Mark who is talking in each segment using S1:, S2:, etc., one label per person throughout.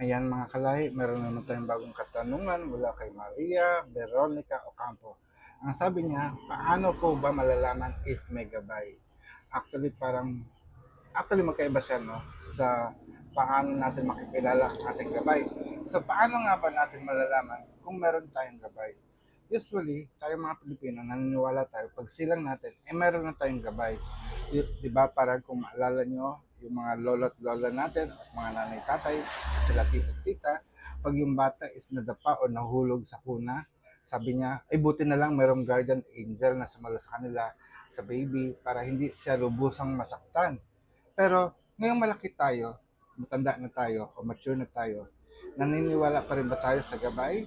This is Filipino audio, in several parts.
S1: Ayan mga kalahi, meron naman tayong bagong katanungan mula kay Maria Veronica Ocampo. Ang sabi niya, paano po ba malalaman if gabay? Actually, parang, actually magkaiba siya, no? Sa paano natin makikilala ang ating gabay. So, paano nga ba natin malalaman kung meron tayong gabay? Usually, tayo mga Pilipino, naniniwala tayo, pag silang natin, eh meron na tayong gabay. Di ba, parang kung maalala nyo, yung mga lolo't lola natin, at mga nanay tatay, sila tito tita, pag yung bata is nadapa o nahulog sa kuna, sabi niya, ay buti na lang merong guardian angel na sumalo sa kanila, sa baby, para hindi siya lubusang masaktan. Pero ngayong malaki tayo, matanda na tayo, o mature na tayo, naniniwala pa rin ba tayo sa gabay?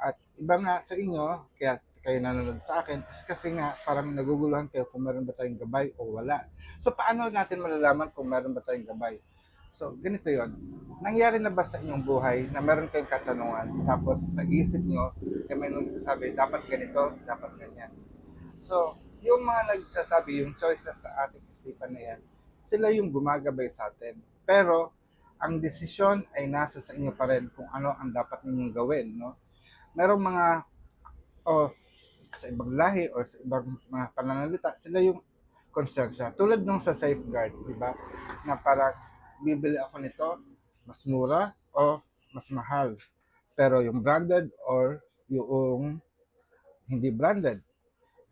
S1: At iba nga sa inyo, kaya kayo nanonood sa akin, is kasi nga parang naguguluhan kayo kung meron ba tayong gabay o wala. So paano natin malalaman kung meron ba tayong gabay? So ganito yon. Nangyari na ba sa inyong buhay na meron kayong katanungan tapos sa isip nyo, kaya may nagsasabi, dapat ganito, dapat ganyan. So, yung mga nagsasabi, yung choices sa ating isipan na yan, sila yung gumagabay sa atin. Pero, ang desisyon ay nasa sa inyo pa rin kung ano ang dapat ninyong gawin, no? Merong mga, o sa ibang lahi or sa ibang mga pananalita, sila yung concerned siya. Tulad nung sa safeguard, di ba? Na parang bibili ako nito, mas mura o mas mahal. Pero yung branded or yung hindi branded.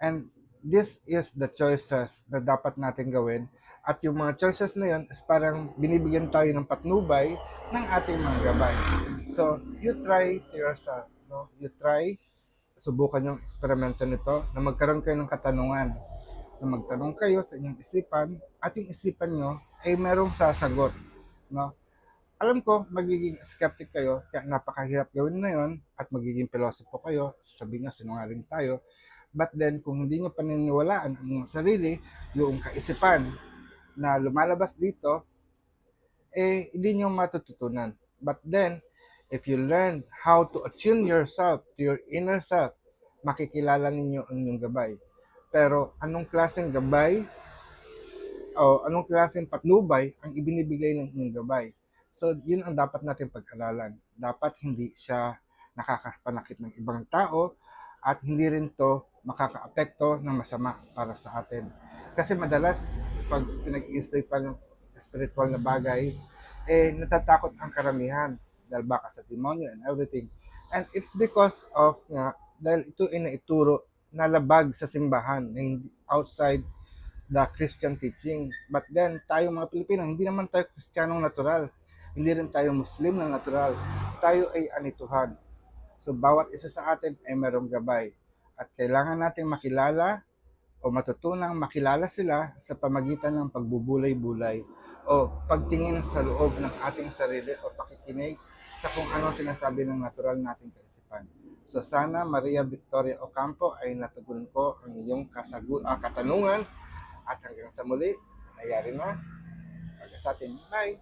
S1: And this is the choices na dapat natin gawin. At yung mga choices na yun is parang binibigyan tayo ng patnubay ng ating mga gabay. So, you try to yourself. No? You try, subukan yung eksperimento nito na magkaroon kayo ng katanungan. Na magtanong kayo sa inyong isipan at yung isipan nyo ay merong sasagot. No? Alam ko, magiging skeptic kayo, kaya napakahirap gawin na yon at magiging philosopher kayo, sasabihin nyo, sinungaling tayo. But then, kung hindi nyo paniniwalaan ang inyong sarili, yung kaisipan na lumalabas dito, eh, hindi nyo matututunan. But then, if you learn how to attune yourself to your inner self, makikilala ninyo ang inyong gabay. Pero, anong klaseng gabay o anong klaseng patnubay ang ibinibigay ng inyong gabay? So, yun ang dapat natin pag-aralan. Dapat hindi siya nakakapanakit ng ibang tao at hindi rin to makakaapekto ng masama para sa atin. Kasi madalas, pag ng spiritual na bagay, eh, natatakot ang karamihan dahil baka sa demonyo and everything. And it's because of nga, dahil ito ay naituro na labag sa simbahan outside the Christian teaching. But then, tayo mga Pilipino, hindi naman tayo Kristiyanong natural. Hindi rin tayo Muslim na natural. Tayo ay anituhan. So, bawat isa sa atin ay merong gabay. At kailangan nating makilala o matutunang makilala sila sa pamagitan ng pagbubulay-bulay o pagtingin sa loob ng ating sarili o pakikinig sa kung ano sinasabi ng natural nating kaisipan. So sana Maria Victoria Ocampo ay natugon ko ang iyong kasagu- ah, katanungan at hanggang sa muli, nangyari na. Pagka sa atin, bye!